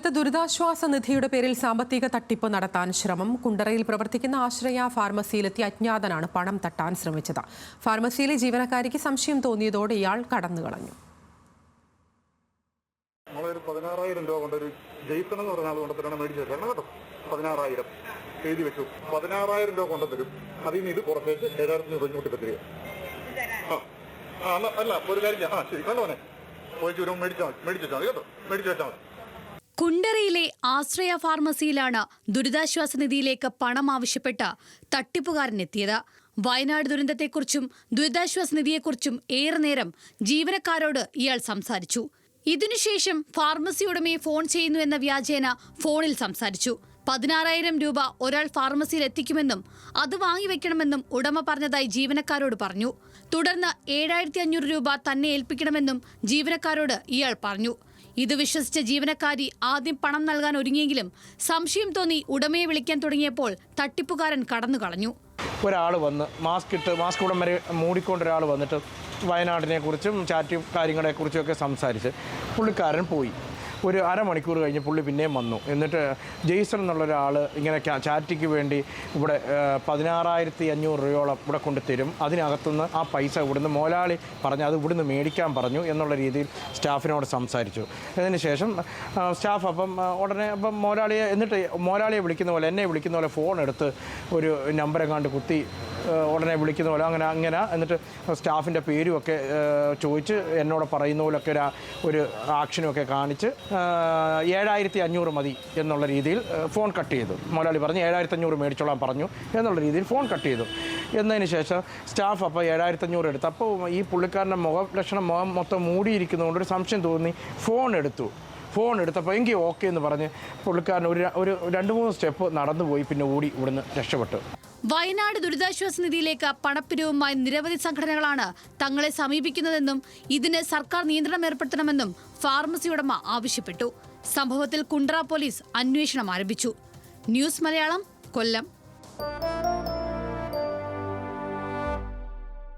കൊല്ലത്ത് ദുരിതാശ്വാസ നിധിയുടെ പേരിൽ സാമ്പത്തിക തട്ടിപ്പ് നടത്താൻ ശ്രമം. കുണ്ടറയിൽ പ്രവർത്തിക്കുന്ന ആശ്രയ ഫാർമസിയിലെത്തിയ അജ്ഞാതനാണ് പണം തട്ടാൻ ശ്രമിച്ചത്. ഫാർമസിയിലെ ജീവനക്കാരിക്ക് സംശയം തോന്നിയതോടെ ഇയാൾ കടന്നുകളഞ്ഞു നമ്മളൊരു പതിനാറായിരം രൂപ എന്ന് പറഞ്ഞ കേട്ടോ. വെച്ചു. പതിനാറായിരം രൂപ ഇത് അല്ല ഒരു കാര്യം. ആ ശരി കണ്ടോനെ പോയി വരുമ്പോൾ മേടിച്ചാൽ മതി. മേടിച്ചു വെച്ചാൽ മതി കേട്ടോ. മേടിച്ചു വെച്ചാൽ മതി. കുണ്ടറയിലെ ആശ്രയ ഫാർമസിയിലാണ് ദുരിതാശ്വാസ നിധിയിലേക്ക് പണം ആവശ്യപ്പെട്ട തട്ടിപ്പുകാരനെത്തിയത്. വയനാട് ദുരന്തത്തെക്കുറിച്ചും ദുരിതാശ്വാസ നിധിയെക്കുറിച്ചും ഏറെ നേരം ജീവനക്കാരോട് ഇയാൾ സംസാരിച്ചു. ഇതിനുശേഷം ഫാർമസി ഉടമയെ ഫോൺ ചെയ്യുന്നു എന്ന വ്യാജേന ഫോണിൽ സംസാരിച്ചു. പതിനാറായിരം രൂപ ഒരാൾ ഫാർമസിയിൽ എത്തിക്കുമെന്നും അത് വാങ്ങിവെക്കണമെന്നും ഉടമ പറഞ്ഞതായി ജീവനക്കാരോട് പറഞ്ഞു. തുടർന്ന് ഏഴായിരത്തി അഞ്ഞൂറ് രൂപ തന്നെ ഏൽപ്പിക്കണമെന്നും ജീവനക്കാരോട് ഇയാൾ പറഞ്ഞു. ഇത് വിശ്വസിച്ച ജീവനക്കാരി ആദ്യം പണം നൽകാൻ ഒരുങ്ങിയെങ്കിലും സംശയം തോന്നി ഉടമയെ വിളിക്കാൻ തുടങ്ങിയപ്പോൾ തട്ടിപ്പുകാരൻ കടന്നു കളഞ്ഞു. ഒരാൾ വന്ന് മാസ്ക് ഇട്ട് മാസ്ക് ഉടം വരെ മൂടിക്കൊണ്ട് ഒരാൾ വന്നിട്ട് വയനാടിനെ കുറിച്ചും ചാറ്റ് കാര്യങ്ങളെക്കുറിച്ചും ഒക്കെ സംസാരിച്ച് പുള്ളിക്കാരൻ പോയി. ഒരു അരമണിക്കൂർ കഴിഞ്ഞ് പുള്ളി പിന്നെയും വന്നു. എന്നിട്ട് ജെയ്സൺ എന്നുള്ള ഒരാൾ ഇങ്ങനെ ചാറ്റിക്ക് വേണ്ടി ഇവിടെ പതിനാറായിരത്തി അഞ്ഞൂറ് രൂപയോളം ഇവിടെ കൊണ്ട് തരും. അതിനകത്തുനിന്ന് ആ പൈസ ഇവിടുന്ന് മോലാളി പറഞ്ഞു അത് ഇവിടുന്ന് മേടിക്കാൻ പറഞ്ഞു എന്നുള്ള രീതിയിൽ സ്റ്റാഫിനോട് സംസാരിച്ചു. അതിന് ശേഷം സ്റ്റാഫ് അപ്പം ഉടനെ അപ്പം മോലാളിയെ എന്നിട്ട് മോലാളിയെ വിളിക്കുന്ന പോലെ എന്നെ വിളിക്കുന്ന പോലെ ഫോൺ എടുത്ത് ഒരു നമ്പർ എങ്ങാണ്ട് കുത്തി ഉടനെ വിളിക്കുന്ന പോലെ അങ്ങനെ അങ്ങനെ എന്നിട്ട് സ്റ്റാഫിന്റെ പേരുമൊക്കെ ചോദിച്ച് എന്നോട് പറയുന്ന പോലൊക്കെ ഒരു ഒരു ആക്ഷനുമൊക്കെ കാണിച്ച് ഏഴായിരത്തി അഞ്ഞൂറ് മതി എന്നുള്ള രീതിയിൽ ഫോൺ കട്ട് ചെയ്തു. മോലാളി പറഞ്ഞു ഏഴായിരത്തി അഞ്ഞൂറ് മേടിച്ചോളാൻ പറഞ്ഞു എന്നുള്ള രീതിയിൽ ഫോൺ കട്ട് ചെയ്തു. എന്നതിന് ശേഷം സ്റ്റാഫ് അപ്പോൾ ഏഴായിരത്തി അഞ്ഞൂറ് എടുത്തു. അപ്പോൾ ഈ പുള്ളിക്കാരന്റെ മുഖ ലക്ഷണം മുഖം മൊത്തം മൂടിയിരിക്കുന്നതുകൊണ്ട് ഒരു സംശയം തോന്നി. ഫോൺ എടുത്തു. ഫോൺ എടുത്തപ്പോൾ എങ്കിൽ ഓക്കെ എന്ന് പറഞ്ഞ് പുള്ളിക്കാരൻ ഒരു ഒരു രണ്ട് മൂന്ന് സ്റ്റെപ്പ് നടന്നു പോയി പിന്നെ ഓടി ഇവിടുന്ന് രക്ഷപ്പെട്ടു. വയനാട് ദുരിതാശ്വാസ നിധിയിലേക്ക് പണപ്പിരിവുമായി നിരവധി സംഘടനകളാണ് തങ്ങളെ സമീപിക്കുന്നതെന്നും ഇതിന് സർക്കാർ നിയന്ത്രണം ഏർപ്പെടുത്തണമെന്നും ഫാർമസി ഉടമ ആവശ്യപ്പെട്ടു. സംഭവത്തിൽ കുണ്ട്ര പോലീസ് അന്വേഷണം ആരംഭിച്ചു. ന്യൂസ് മലയാളം കൊല്ലം.